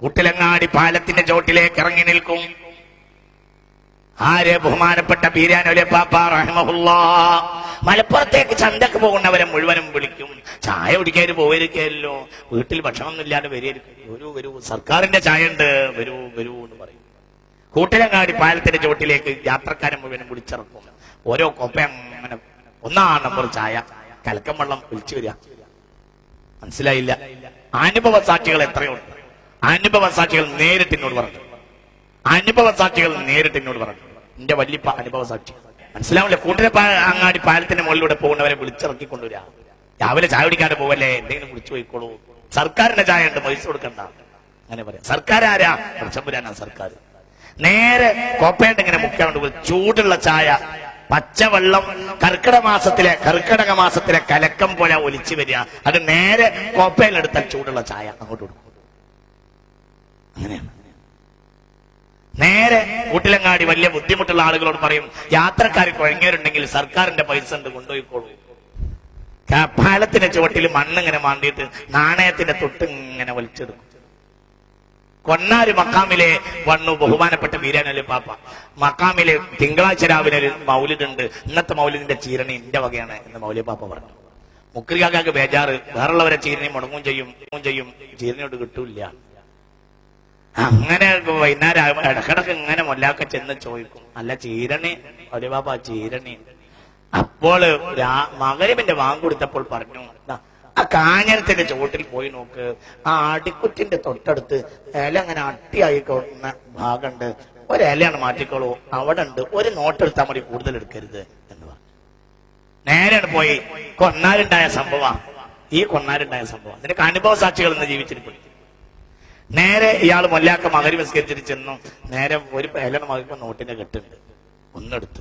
കൂട്ടിലങ്ങാടി പാലത്തിന്റെ ചോട്ടിലേക്ക് ഇറങ്ങി നിൽക്കും. ആരെ ബഹുമാനപ്പെട്ട ബീരാനൊലെ പാപ്പ റഹ്മുള്ള മലപ്പുറത്തേക്ക് ചന്തക്ക് പോകുന്നവരെ മുഴുവനും വിളിക്കും. ചായ കുടിക്കാൻ പോയിരിക്കല്ലോ വീട്ടിൽ ഭക്ഷണമൊന്നും ഇല്ലാതെ വരികയായിരിക്കും വരൂ വരൂ. സർക്കാരിന്റെ ചായ ഉണ്ട് വരൂ വരൂ എന്ന് പറയും. കൂട്ടിലങ്ങാടി പാലത്തിന്റെ ചോട്ടിലേക്ക് യാത്രക്കാരൻ മുഴുവനും വിളിച്ചിറക്കും. ഓരോ കൊപ്പ അങ്ങനെ ഒന്നാം നമ്പർ ചായ. കലക്കം വെള്ളം വിളിച്ചു വരിക. മനസ്സിലായില്ല. അനുഭവ സാക്ഷികൾ എത്രയുണ്ട്? അനുഭവ സാക്ഷികൾ നേരിട്ട് എന്നോട് പറഞ്ഞു. അനുഭവ സാക്ഷികൾ നേരിട്ട് എന്നോട് പറഞ്ഞു. എന്റെ വല്യപ്പ അനുഭവ സാക്ഷി മനസ്സിലാവില്ലേ കൂട്ടിനെ അങ്ങാടി പാലത്തിന്റെ മുകളിലൂടെ പോകുന്നവരെ വിളിച്ചിറക്കി കൊണ്ടുവരാ രാവിലെ ചായ കുടിക്കാതെ പോവല്ലേ? എന്തെങ്കിലും വിളിച്ചു പോയിക്കോളൂ. സർക്കാരിന്റെ ചായ ഉണ്ട് പൈസ കൊടുക്കണ്ട. അങ്ങനെ പറയാം. സർക്കാർ ആരാ? ചമ്പുരാനാ സർക്കാർ. നേരെ കോപ്പയുണ്ട് ഇങ്ങനെ മുക്കാണ്ട് ചൂടുള്ള ചായ പച്ചവെള്ളം കർക്കിടക മാസത്തിലെ കർക്കിടക മാസത്തിലെ കലക്കം പോലെ ഒലിച്ചു വരിക. അത് നേരെ കോപ്പയിലെടുത്താൽ ചൂടുള്ള ചായ അങ്ങോട്ട് കൊടുക്കും. അങ്ങനെയാണ്. നേരെ കൂട്ടിലങ്ങാടി വലിയ ബുദ്ധിമുട്ടുള്ള ആളുകളോട് പറയും യാത്രക്കാർ കുഴങ്ങിയവരുണ്ടെങ്കിൽ സർക്കാരിന്റെ പൈസ ഉണ്ട് കൊണ്ടുപോയിക്കോളൂ? പാലത്തിന്റെ ചുവട്ടിൽ മണ്ണിങ്ങനെ മാണ്ടിയിട്ട് നാണയത്തിന്റെ തൊട്ട് ഇങ്ങനെ വലിച്ചെടുക്കും. കൊന്നാര് മക്കാമിലെ വണ്ണു ബഹുമാനപ്പെട്ട വീരാനല്ലേ പാപ്പ. മക്കാമിലെ തിങ്കളാഴ്ച രാവിലെ ഒരു ഇന്നത്തെ മൗലിദിന്റെ ചീരണി എന്റെ വകയാണ് എന്ന് മൗലിയ പാപ്പ പറഞ്ഞു. മുക്രികാക്കാക്ക് ബേജാറ്. വേറുള്ളവരെ ചീരണി മുടങ്ങും ചെയ്യും ചെയ്യും. ചീരണിയോട് കിട്ടൂല അങ്ങനെ വൈകുന്നേരം ഇടക്കിടക്ക് ഇങ്ങനെ മുല്ലാക്ക ചെന്ന് ചോദിക്കും. അല്ല ചീരണി. ഒരു ബാബ ചീരണി. അപ്പോൾ മകരിമിന്റെ മകരിവിന്റെ കൊടുത്തപ്പോൾ പറഞ്ഞു ആ കാഞ്ഞരത്തിന്റെ ചുവട്ടിൽ പോയി നോക്ക്. ആ അടിക്കുറ്റിന്റെ തൊട്ടടുത്ത് ഇല അങ്ങനെ അട്ടിയായി കൊടുക്കുന്ന ഭാഗമുണ്ട് ഇലയാണ് മാറ്റിക്കോളൂ. അവിടെ ഉണ്ട് ഒരു നോട്ടെടുത്താൽ മതി കൂടുതൽ എടുക്കരുത്. എന്ന് പറഞ്ഞു. നേരെയാണ് പോയി കൊന്നാരുണ്ടായ സംഭവം. ഈ കൊന്നാരുണ്ടായ സംഭവം. അതിന്റെ അനുഭവ സാക്ഷികൾ ഇന്ന് ജീവിച്ചിരിക്കുന്നു നേരെ ഇയാൾ മൊല്ലാക്ക മകരി വിസ്കരിച്ചിട്ട് ചെന്നു. നേരെ ഒരു പേലണ മകൾക്ക് നോട്ടിന്റെ കെട്ടുണ്ട്. ഒന്നെടുത്തു.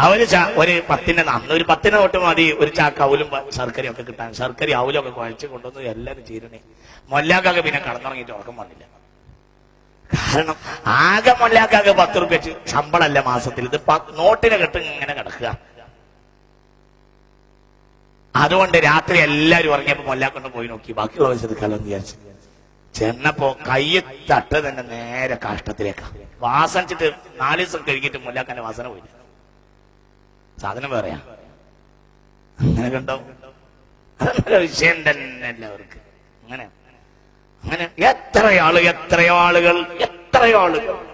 അവർ ഒരു പത്തിന്റെ അന്ന് ഒരു പത്തിന്റെ നോട്ട് മതി. ഒരു ചാക്ക് അവലും ശർക്കരയും ഒക്കെ കിട്ടാൻ. ശർക്കര അവലും ഒക്കെ കുഴച്ച് കൊണ്ടുവന്ന് എല്ലാരും ചീരണി. മൊല്ലാക്കൊക്കെ പിന്നെ കടന്നിറങ്ങിയിട്ട് ഉറക്കം വന്നില്ല. കാരണം ആകെ മൊല്ലാക്കാകെ പത്ത് റുപ്യ വെച്ച് ശമ്പളമല്ല മാസത്തിൽ. ഇത് നോട്ടിനെ കെട്ട് ഇങ്ങനെ കിടക്കുക. അതുകൊണ്ട് രാത്രി എല്ലാരും ഉറങ്ങിയപ്പോ മൊല്ലാക്കൊണ്ട് പോയി നോക്കി. ബാക്കിയുള്ള പൈസ എടുക്കാലോ എന്ന് വിചാരിച്ചു. ചെന്നപ്പോ കയ്യെ തട്ട് തന്നെ നേരെ കാഷ്ടത്തിലേക്കാ. വാസനിച്ചിട്ട് നാല് ദിവസം കഴിഞ്ഞിട്ട് മുല്ലാക്കാന്റെ വാസന പോയി. സാധനം വേറെയാ. അങ്ങനെ കണ്ടോ? വിഷയം തന്നെ എല്ലാവർക്ക് അങ്ങനെ. അങ്ങനെ എത്രയാൾ എത്രയോ ആളുകൾ എത്രയോ ആളുകൾ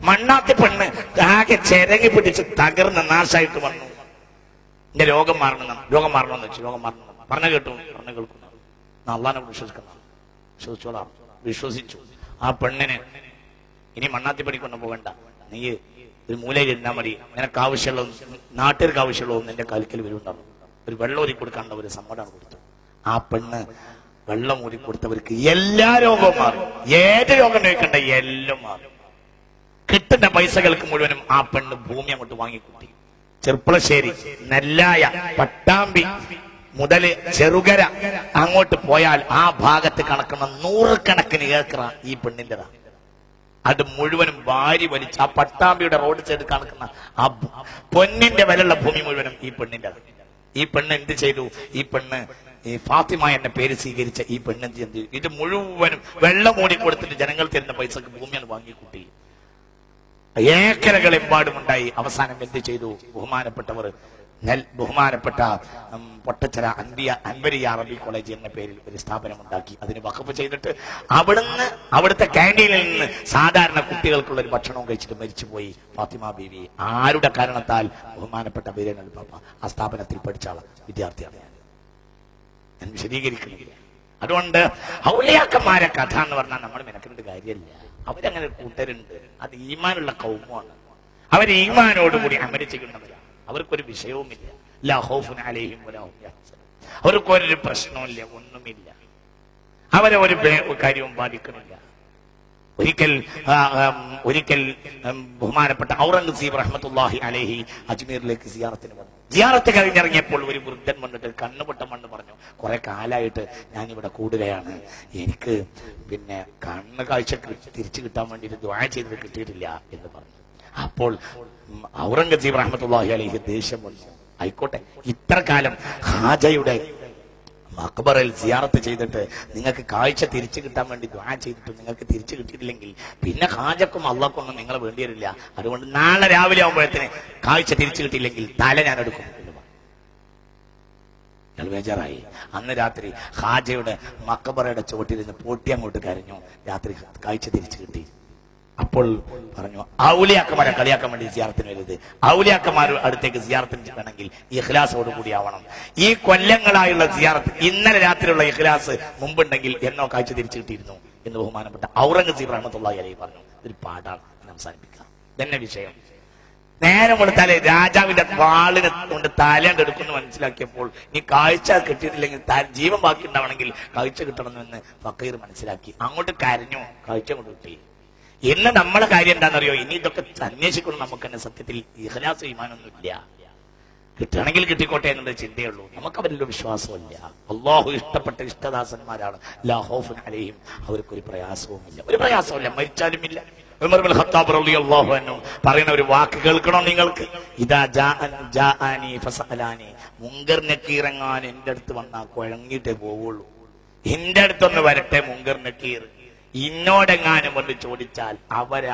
മണ്ണാത്തി പെണ്ണ് ആകെ ചെരങ്ങി പിടിച്ച് തകർന്ന് നാശായിട്ട് വന്നു. എന്റെ രോഗം മാറണം രോഗം മാറണമെന്ന് വെച്ചു രോഗം മാറണം. പറഞ്ഞു കേട്ടു പറഞ്ഞു കേൾക്കുന്നു. അള്ളാനെ വിശ്വസിക്കുന്ന. വിശ്വസിച്ചോളാം. വിശ്വസിച്ചു. ആ പെണ്ണിന് ഇനി മണ്ണാത്തി പണിക്കൊന്നും പോകണ്ട. നീ ഒരു മൂലയിൽ ഇരുന്നാ മതി. നിനക്ക് ആവശ്യമുള്ള നാട്ടുകാർക്ക് ആവശ്യമുള്ള നിന്റെ കാലിക്കൽ വരുന്നുണ്ടാവും. ഒരു വെള്ളം ഊരി കൊടുക്കാനുള്ള ഒരു സമ്മതമാണ് കൊടുത്തു ആ പെണ്ണ് വെള്ളം ഊരി കൊടുത്തവർക്ക് എല്ലാ രോഗവും മാറി. ഏത് രോഗം കഴിക്കണ്ട എല്ലാം മാറും. കിട്ടുന്ന പൈസകൾക്ക് മുഴുവനും ആ പെണ്ണ് ഭൂമി അങ്ങോട്ട് വാങ്ങിക്കൂട്ടി. ചെർപ്പളശ്ശേരി നെല്ലായ പട്ടാമ്പി മുതൽ ചെറുകര അങ്ങോട്ട് പോയാൽ ആ ഭാഗത്ത് കണക്കുന്ന നൂറുകണക്കിന് ഏക്കറ ഈ പെണ്ണിന്റെതാ. അത് മുഴുവനും വാരി വലിച്ച് ആ പട്ടാമ്പിയുടെ റോഡ് സൈഡ് കണക്കുന്ന ആ പൊന്നിന്റെ വിലയുള്ള ഭൂമി മുഴുവനും ഈ പെണ്ണിന്റെ ഈ പെണ്ണ് എന്ത് ചെയ്തു? ഈ പെണ്ണ് ഈ ഫാത്തിമ എന്ന പേര് സ്വീകരിച്ച ഈ പെണ്ണ് എന്ത് ചെയ്തു? ഇത് മുഴുവനും വെള്ളം മൂടി കൊടുത്തിട്ട് ജനങ്ങൾ തരുന്ന പൈസക്ക് ഭൂമിയാണ് വാങ്ങിക്കൂട്ടി. ഏക്കരകൾ എമ്പാടുമുണ്ടായി അവസാനം എന്ത് ചെയ്തു? ബഹുമാനപ്പെട്ടവർ നെൽ ബഹുമാനപ്പെട്ട പൊട്ടച്ചര അൻപിയ അൻവരിയ അറബി കോളേജ് എന്ന പേരിൽ ഒരു സ്ഥാപനം ഉണ്ടാക്കി അതിന് വഖഫ് ചെയ്തിട്ട് അവിടുന്ന് അവിടുത്തെ ക്യാന്റീനിൽ നിന്ന് സാധാരണ കുട്ടികൾക്കുള്ള ഒരു ഭക്ഷണവും കഴിച്ചിട്ട് മരിച്ചുപോയി ഫാത്തിമ ബീവി. ആരുടെ കാരണത്താൽ? ബഹുമാനപ്പെട്ട വീരനൽ പാപ്പ. ആ സ്ഥാപനത്തിൽ പഠിച്ച ആളാണ് വിദ്യാർത്ഥിയാണ് ഞാൻ. വിശദീകരിക്കുന്നില്ല. അതുകൊണ്ട് ഔലിയാക്കന്മാരെ കഥ എന്ന് പറഞ്ഞാൽ നമ്മൾ മെനക്കേണ്ട കാര്യമില്ല. അവരങ്ങനെ കൂട്ടരുണ്ട്. അത് ഈമാനുള്ള കൗമാണ്. അവർ ഈമാനോടുകൂടി അമരിച്ചിരിക്കുന്നവരാണ് ചെയ്യുന്നവരാണ്. അവർക്കൊരു വിഷയവുമില്ല. ലാ ഖൗഫുൻ അലൈഹിം അവർക്കൊരു പ്രശ്നവുമില്ല ഒന്നുമില്ല. അവരെ ഒരു കാര്യവും ബാധിക്കുന്നില്ല. ഒരിക്കൽ ഒരിക്കൽ ബഹുമാനപ്പെട്ട ഔറംഗസീബ് റഹ്മത്തുല്ലാഹി അലഹി അജ്മീറിലേക്ക് സിയാറത്തിന് വന്നു. സിയാറത്ത് കഴിഞ്ഞിറങ്ങിയപ്പോൾ ഒരു വൃദ്ധൻ വന്നിട്ട് കണ്ണുപൊട്ടം വന്ന് പറഞ്ഞു കുറെ കാലായിട്ട് ഞാൻ ഇവിടെ കൂടുകയാണ്. എനിക്ക് പിന്നെ കണ്ണ് കാഴ്ച തിരിച്ചു കിട്ടാൻ വേണ്ടിയിട്ട് ദ്വായ ചെയ്തിട്ട് കിട്ടിയിട്ടില്ല എന്ന് പറഞ്ഞു. അപ്പോൾ ഔറംഗസീബ് റഹ്മത്തുള്ളാഹി അലഹി ദേഷ്യം വന്നു. ആയിക്കോട്ടെ ഇത്ര കാലം ഹാജയുടെ അക്ബറിൽ സിയാറത്ത് ചെയ്തിട്ട് നിങ്ങൾക്ക് കാഴ്ച തിരിച്ചു കിട്ടാൻ വേണ്ടി ദ്വാ ചെയ്തിട്ട് നിങ്ങൾക്ക് തിരിച്ചു കിട്ടിയിട്ടില്ലെങ്കിൽ പിന്നെ ഹാജക്കും അള്ളാഹ്ക്കൊന്നും നിങ്ങൾ വേണ്ടി വരില്ല. അതുകൊണ്ട് നാളെ രാവിലെ ആകുമ്പോഴത്തേന് കാഴ്ച തിരിച്ചു കിട്ടിയില്ലെങ്കിൽ തല ഞാൻ എടുക്കും ബേജാറായി. അന്ന് രാത്രി ഹാജയുടെ മക്കബറയുടെ നിന്ന് പൊട്ടി അങ്ങോട്ട് കരഞ്ഞു. രാത്രി കാഴ്ച തിരിച്ചു കിട്ടി. അപ്പോൾ പറഞ്ഞു ഔലിയാക്കന്മാരെ കളിയാക്കാൻ വേണ്ടി സിയാർത്തിന് വരുത് ഔലിയാക്കന്മാർ അടുത്തേക്ക് സിയാർത്തിന് ചെല്ലണമെങ്കിൽ ഇഖ്ലാസോട് കൂടിയാവണം ഈ കൊല്ലങ്ങളായുള്ള സിയാർത്ത് ഇന്നലെ രാത്രിയുള്ള ഇഖ്ലാസ് മുമ്പുണ്ടെങ്കിൽ എന്നോ കാഴ്ച തിരിച്ചു കിട്ടിയിരുന്നു എന്ന് ബഹുമാനപ്പെട്ട ഔറംഗസീബ് റഹ്മത്തുള്ളാഹി അലൈഹി പറഞ്ഞു. ഇതൊരു പാടാണ് അവസാനിപ്പിക്കാം. തന്നെ വിഷയം. നേരം കൊടുത്താൽ രാജാവിന്റെ വാളിനെ കൊണ്ട് തലേണ്ട് എടുക്കുന്നു മനസ്സിലാക്കിയപ്പോൾ നീ കാഴ്ച കിട്ടിയിട്ടില്ലെങ്കിൽ ജീവൻ ബാക്കി ഉണ്ടാവണമെങ്കിൽ കാഴ്ച കിട്ടണമെന്ന് ഫക്കീർ മനസ്സിലാക്കി. അങ്ങോട്ട് കരഞ്ഞു കാഴ്ച കൊണ്ട് കിട്ടി. ഇന്ന് നമ്മളെ കാര്യം എന്താണെന്നറിയോ? ഇനി ഇതൊക്കെ അന്വേഷിക്കണം. നമുക്ക് തന്നെ സത്യത്തിൽ ഇഹലാസ് ഈമാനൊന്നും ഇല്ല കിട്ടണമെങ്കിൽ കിട്ടിക്കോട്ടെ എന്നുള്ള ചിന്തയുള്ളൂ. നമുക്ക് അവരിൽ വിശ്വാസമില്ല അള്ളാഹു ഇഷ്ടപ്പെട്ട ഇഷ്ടദാസന്മാരാണ്. ലാഹോഫുൻ അലയും അവർക്കൊരു പ്രയാസവുമില്ല. ഒരു പ്രയാസമില്ല മരിച്ചാലും ഇല്ല. ഉമർ ബിൻ ഖത്താബ് റളിയല്ലാഹു അൻഹു പറയുന്ന ഒരു വാക്ക് കേൾക്കണോ നിങ്ങൾക്ക്? ഇതാ ജാഅനി മുങ്കർ എന്റെ അടുത്ത് വന്നാൽ കുഴങ്ങിട്ടേ പോവുള്ളൂ. എന്റെ അടുത്തൊന്ന് വരട്ടെ മുങ്കർ നക്കീർ. ഇന്നോടെങ്ങാനും ഒന്ന് ചോദിച്ചാൽ അവര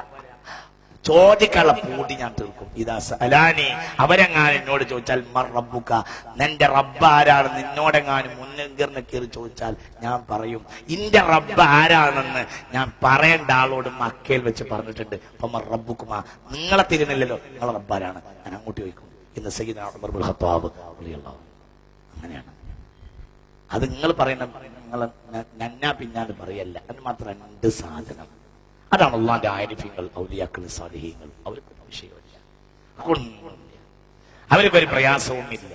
ചോദിക്കാനുള്ള പൂട്ടി ഞാൻ തീർക്കും. ഇതാ സലാനി അവരെങ്ങാനും എന്നോട് ചോദിച്ചാൽ മർ റബ്ബുക്ക നിന്റെ റബ്ബ് ആരാണ് നിന്നോടെങ്ങാനും മുന്നിർന്ന് കയറി ചോദിച്ചാൽ ഞാൻ പറയും. ഇന്റെ റബ്ബ് ആരാണെന്ന് ഞാൻ പറയേണ്ട ആളോട് മക്കയിൽ വെച്ച് പറഞ്ഞിട്ടുണ്ട്. അപ്പൊ റബ്ബുക്കുമാ നിങ്ങളെ തിരുന്നില്ലല്ലോ നിങ്ങളെ റബ്ബ് ആരാണ്? ഞാൻ അങ്ങോട്ട് ചോദിക്കും. ഇന്ന് സയ്യിദ് ഹത്താബ് അങ്ങനെയാണ്. അത് നിങ്ങൾ പറയുന്ന നിങ്ങൾ നന്ന പിന്നാൽ പറയല്ല. അത് മാത്രം രണ്ട് സാധനം. അതാണ് അള്ളാന്റെ ആരിഫ്യങ്ങൾ ഔലിയാക്കൾ സാലിഹ്യങ്ങൾ അവർക്ക് വിഷയമില്ല അവർക്കൊരു പ്രയാസവും ഇല്ല.